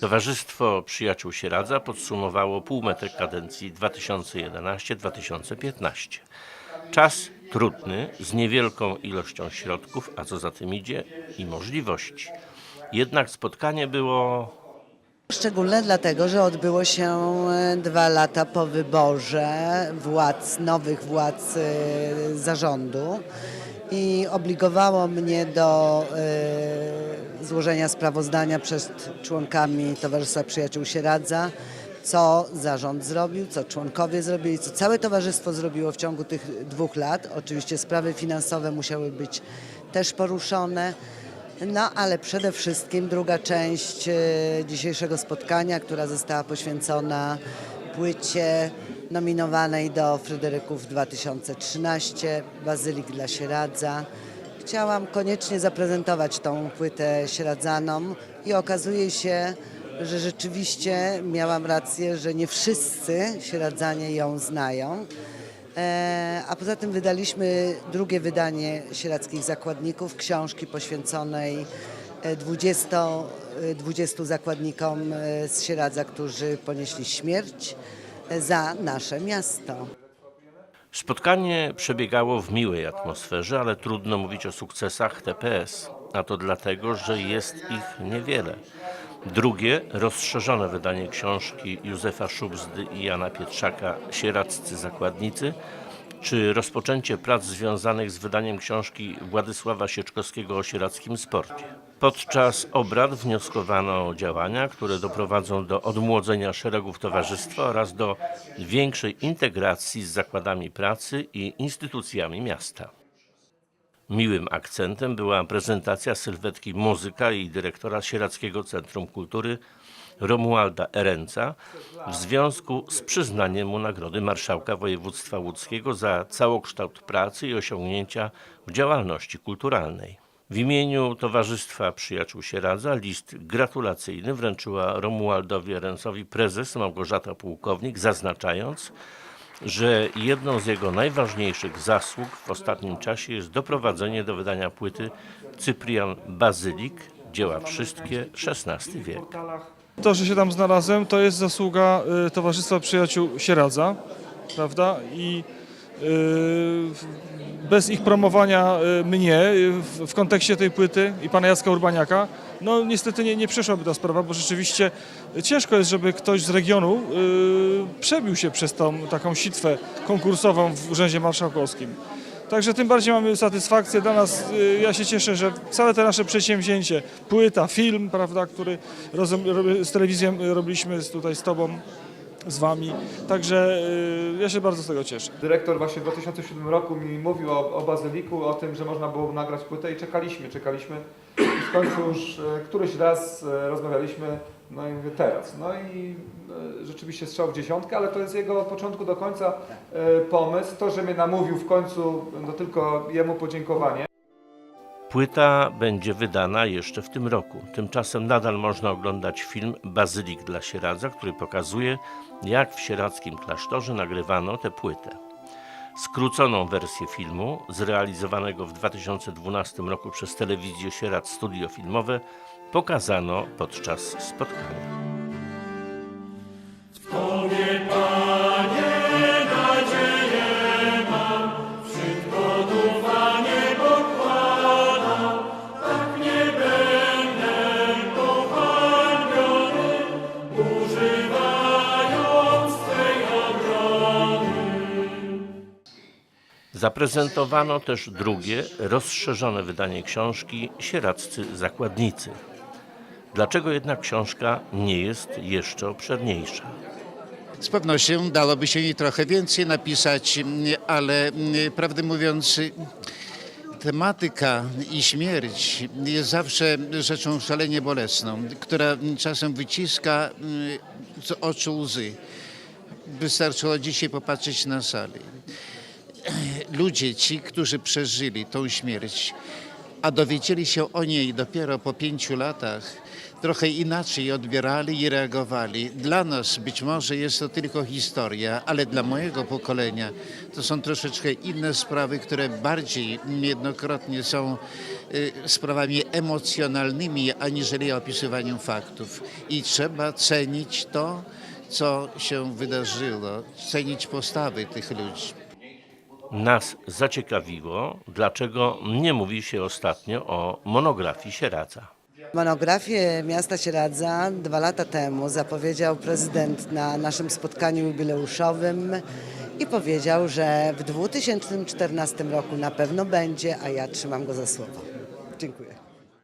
Towarzystwo Przyjaciół Sieradza podsumowało półmetr kadencji 2011-2015. Czas trudny, z niewielką ilością środków, a co za tym idzie i możliwości. Jednak spotkanie było Szczególne dlatego, że odbyło się e, dwa lata po wyborze władz, nowych władz e, zarządu i obligowało mnie do e, złożenia sprawozdania przed członkami Towarzystwa Przyjaciół Sieradza, co zarząd zrobił, co członkowie zrobili, co całe towarzystwo zrobiło w ciągu tych dwóch lat. Oczywiście sprawy finansowe musiały być też poruszone. No, ale przede wszystkim druga część e, dzisiejszego spotkania, która została poświęcona płycie nominowanej do Fryderyków 2013, Bazylik dla Sieradza. Chciałam koniecznie zaprezentować tą płytę sieradzanom i okazuje się, że rzeczywiście miałam rację, że nie wszyscy sieradzanie ją znają. E, A poza tym wydaliśmy drugie wydanie Sierackich Zakładników, książki poświęconej e, 20, e, 20 zakładnikom e, z Sieradza, którzy ponieśli śmierć za nasze miasto. Spotkanie przebiegało w miłej atmosferze, ale trudno mówić o sukcesach TPS, a to dlatego, że jest ich niewiele. Drugie, rozszerzone wydanie książki Józefa Szubzdy i Jana Pietrzaka Sieradzcy Zakładnicy, czy rozpoczęcie prac związanych z wydaniem książki Władysława Sieczkowskiego o sieradzkim sporcie. Podczas obrad wnioskowano o działania, które doprowadzą do odmłodzenia szeregów towarzystwa oraz do większej integracji z zakładami pracy i instytucjami miasta. Miłym akcentem była prezentacja sylwetki muzyka i dyrektora Sieradzkiego Centrum Kultury Romualda Erenca w związku z przyznaniem mu Nagrody Marszałka Województwa Łódzkiego za całokształt pracy i osiągnięcia w działalności kulturalnej. W imieniu Towarzystwa Przyjaciół Sieradza list gratulacyjny wręczyła Romualdowi Erencowi prezes Małgorzata Pułkownik, zaznaczając, że jedną z jego najważniejszych zasług w ostatnim czasie jest doprowadzenie do wydania płyty Cyprian Bazylik, dzieła wszystkie XVI wiek. To, że się tam znalazłem, to jest zasługa y, Towarzystwa Przyjaciół Sieradza, prawda? I bez ich promowania y, mnie y, w, kontekście tej płyty i pana Jacka Urbaniaka, no niestety nie, nie przeszłaby ta sprawa, bo rzeczywiście ciężko jest, żeby ktoś z regionu przebił się przez tą taką sitwę konkursową w Urzędzie Marszałkowskim. Także tym bardziej mamy satysfakcję dla nas. Ja się cieszę, że całe te nasze przedsięwzięcie, płyta, film, prawda, który z telewizją robiliśmy tutaj z Tobą, z Wami. Także y, ja się bardzo z tego cieszę. Dyrektor właśnie w 2007 roku mi mówił o, o Bazyliku, o tym, że można było nagrać płytę i czekaliśmy, czekaliśmy. I w końcu już e, któryś raz e, rozmawialiśmy, no i mówię teraz. No i rzeczywiście strzał w dziesiątkę, ale to jest jego od początku do końca pomysł. To, że mnie namówił w końcu, to tylko jemu podziękowanie. Płyta będzie wydana jeszcze w tym roku. Tymczasem nadal można oglądać film Bazylik dla Sieradza, który pokazuje, jak w sieradzkim klasztorze nagrywano tę płytę. Skróconą wersję filmu, zrealizowanego w 2012 roku przez telewizję Sieradz Studio Filmowe, pokazano podczas spotkania. Zaprezentowano też drugie, rozszerzone wydanie książki Sieradzcy Zakładnicy. Dlaczego jednak książka nie jest jeszcze obszerniejsza? Z pewnością dałoby się jej trochę więcej napisać, ale prawdę mówiąc, tematyka i śmierć jest zawsze rzeczą szalenie bolesną, która czasem wyciska mm, z oczu łzy. Wystarczyło dzisiaj popatrzeć na salę. Ludzie, ci, którzy przeżyli tą śmierć, a dowiedzieli się o niej dopiero po pięciu latach, trochę inaczej odbierali i reagowali. Dla nas być może jest to tylko historia, ale dla mojego pokolenia to są troszeczkę inne sprawy, które bardziej niejednokrotnie są y, sprawami emocjonalnymi, aniżeli opisywaniem faktów. I trzeba cenić to, co się wydarzyło, cenić postawy tych ludzi. Nas zaciekawiło, dlaczego nie mówi się ostatnio o monografii Sieradza. Monografię miasta Sieradza dwa lata temu zapowiedział prezydent na naszym spotkaniu jubileuszowym i powiedział, że w 2014 roku na pewno będzie, a ja trzymam go za słowo. Dziękuję.